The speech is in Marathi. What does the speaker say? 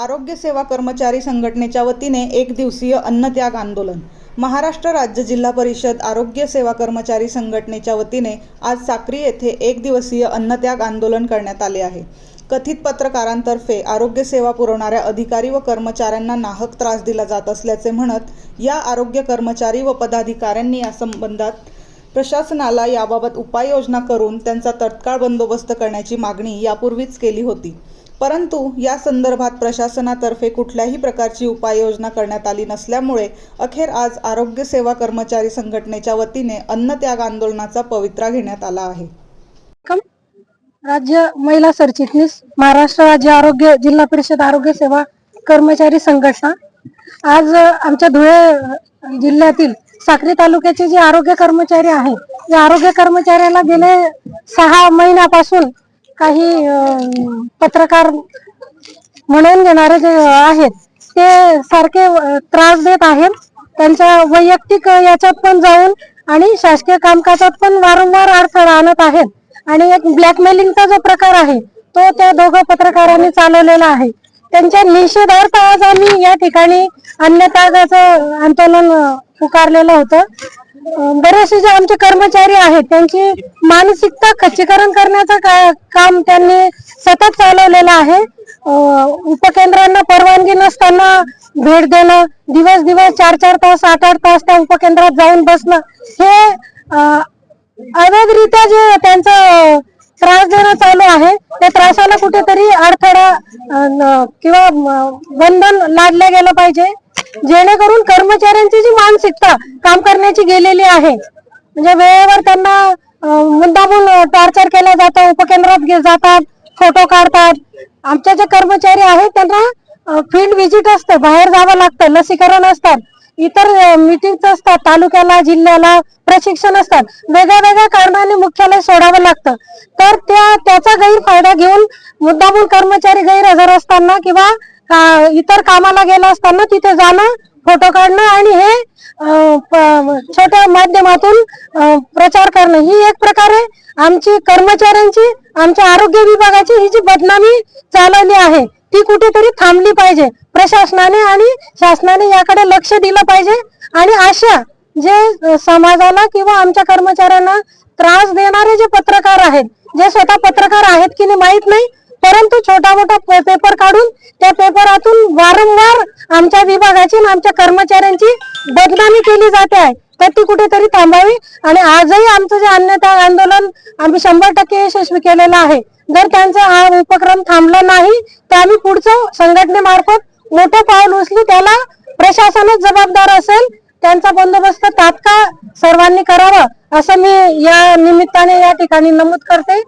आरोग्य सेवा कर्मचारी संघटनेच्या वतीने एक दिवसीय अन्नत्याग आंदोलन. महाराष्ट्र राज्य जिल्हा परिषद आरोग्य सेवा कर्मचारी संघटनेच्या वतीने आज साक्री येथे एक दिवसीय अन्नत्याग आंदोलन करण्यात आले आहे. कथित पत्रकारांतर्फे आरोग्य सेवा पुरवणाऱ्या अधिकारी व कर्मचाऱ्यांना नाहक त्रास दिला जात असल्याचे म्हणत या आरोग्य कर्मचारी व पदाधिकाऱ्यांनी या संबंधात प्रशासनाला याबाबत उपाययोजना करून त्यांचा तत्काळ बंदोबस्त करण्याची मागणी यापूर्वीच केली होती. परंतु या संदर्भात प्रशासनातर्फे कुठल्याही प्रकारची उपाययोजना करण्यात आली नसल्यामुळे अखेर आज आरोग्य सेवा कर्मचारी संघटनेच्या वतीने अन्नत्याग आंदोलनाचा पवित्रा घेण्यात आला आहे. राज्य महिला सरचिटणीस महाराष्ट्र राज्य आरोग्य जिल्हा परिषद आरोग्य सेवा कर्मचारी संघटना. आज आमच्या धुळे जिल्ह्यातील साक्री तालुक्याचे जे आरोग्य कर्मचारी आहेत या आरोग्य कर्मचाऱ्याला गेले सहा महिन्यापासून काही पत्रकार म्हणून घेणारे जे आहेत ते सारखे त्रास देत आहेत. त्यांच्या वैयक्तिक याच्यात पण जाऊन आणि शासकीय कामकाजात पण वारंवार अडथळा आणत आहेत. आणि एक ब्लॅकमेलिंगचा जो प्रकार आहे तो त्या दोघं पत्रकारांनी चालवलेला आहे. त्यांच्या निषेधार्थ आज आम्ही या ठिकाणी अन्नत्यागाचं आंदोलन पुकारलेलं होतं. बरेचसे जे आमचे कर्मचारी आहेत त्यांची मानसिकता खच्चीकरण करण्याचं का- काम त्यांनी सतत चालवलेलं आहे. उपकेंद्रांना परवानगी नसताना भेट देणं दिवस दिवस चार चार तास आठ आठ तास त्या उपकेंद्रात जाऊन बसणं हे अवैधरित्या जे त्यांचं त्रास देणं चालू आहे त्या त्रासाला कुठेतरी अडथळा किंवा बंधन लादलं गेलं पाहिजे. जेणेकरून कर्मचाऱ्यांची जी मानसिकता काम करण्याची गेलेली आहे म्हणजे वेळेवर त्यांना मुद्दामून टॉर्चर केलं जातं उपकेंद्रात जातात फोटो काढतात. आमच्या जे कर्मचारी आहेत त्यांना फील्ड व्हिजिट असतं बाहेर जावं लागतं लसीकरण असतात इतर मीटिंग असतात तालुक्याला जिल्ह्याला प्रशिक्षण असतात वेगळ्या वेगळ्या कारणाने मुख्यालय सोडावं लागतं. तर त्या त्याचा गैरफायदा घेऊन मुद्दामून कर्मचारी गैरहजर असताना किंवा का इतर कामाला गेला असताना तिथे जाणं फोटो काढणं आणि हे प- छोट्या माध्यमातून प्रचार करणं. ही एक प्रकारे आमची कर्मचाऱ्यांची आमच्या आरोग्य विभागाची ही जी बदनामी चालवली आहे ती कुठेतरी थांबली पाहिजे. प्रशासनाने आणि शासनाने याकडे लक्ष दिलं पाहिजे आणि अशा जे समाजाला किंवा आमच्या कर्मचाऱ्यांना त्रास देणारे जे पत्रकार आहेत जे स्वतः पत्रकार आहेत की नाही माहीत नाही परंतु छोटा मोठा पे- पेपर काढून त्या पेपरातून वारंवार आमच्या विभागाची आमच्या कर्मचाऱ्यांची बदनामी केली जाते आहे. तर ती कुठेतरी थांबावी आणि आजही आमचं जे अन्यथा आंदोलन आम्ही शंभर टक्के यशस्वी केलेलं आहे. जर त्यांचा हा उपक्रम थांबला नाही तर आम्ही पुढचं संघटनेमार्फत मोठं पाऊल उचलू त्याला प्रशासनच जबाबदार असेल त्यांचा बंदोबस्त तात्काळ सर्वांनी करावा असं मी या निमित्ताने या ठिकाणी नमूद करते.